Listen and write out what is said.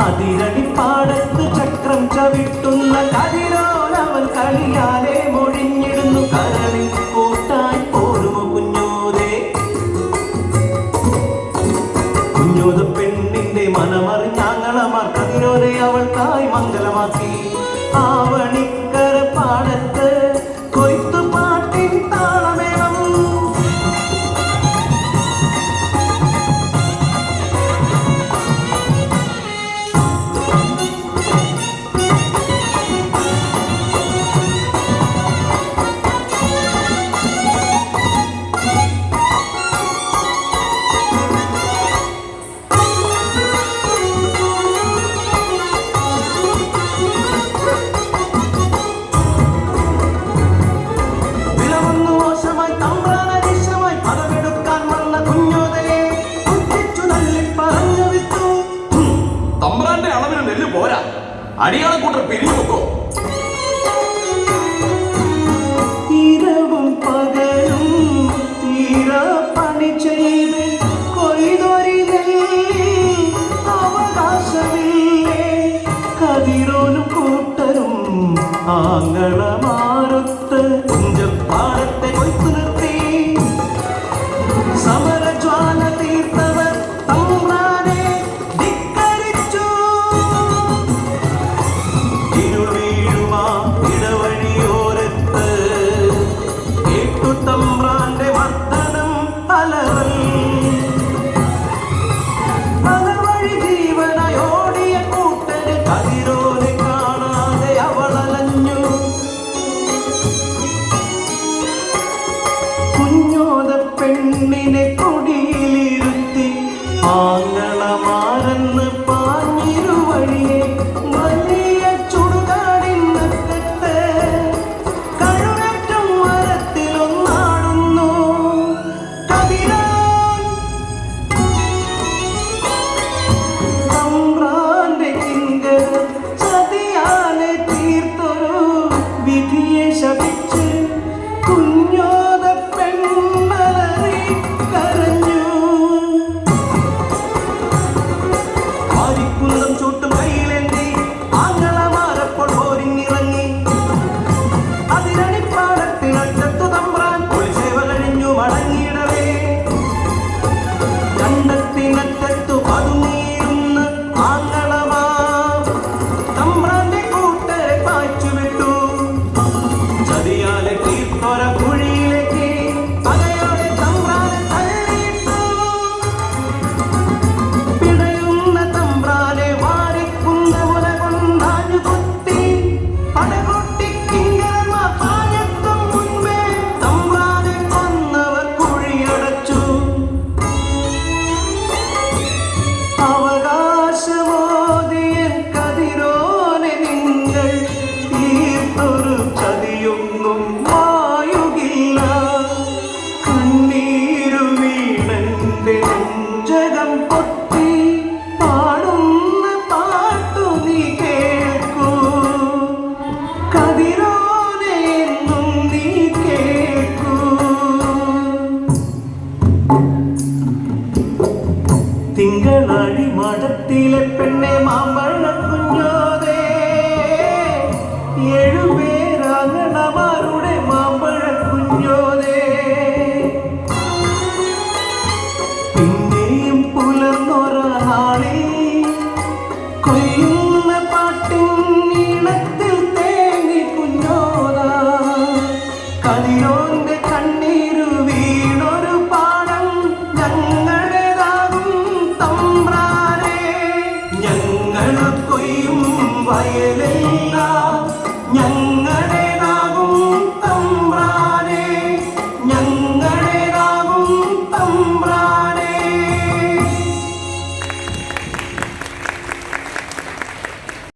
അതിരടി പാടത്ത് ചക്രം ചവിട്ടുന്ന കതിരോലവൻ കളിയായി അടിയാണ് കൂട്ടർ പിരിഞ്ഞു നോക്കോ ഇരവും പകലും തീര കൂട്ടരും കുഞ്ചപ്പാടത്തെ we don't മഴത്തിലെ പെണ്ണെ മാമ്പഴ കുഞ്ഞോതേ ഏഴുപേരാകണമാരുടെ മാമ്പഴ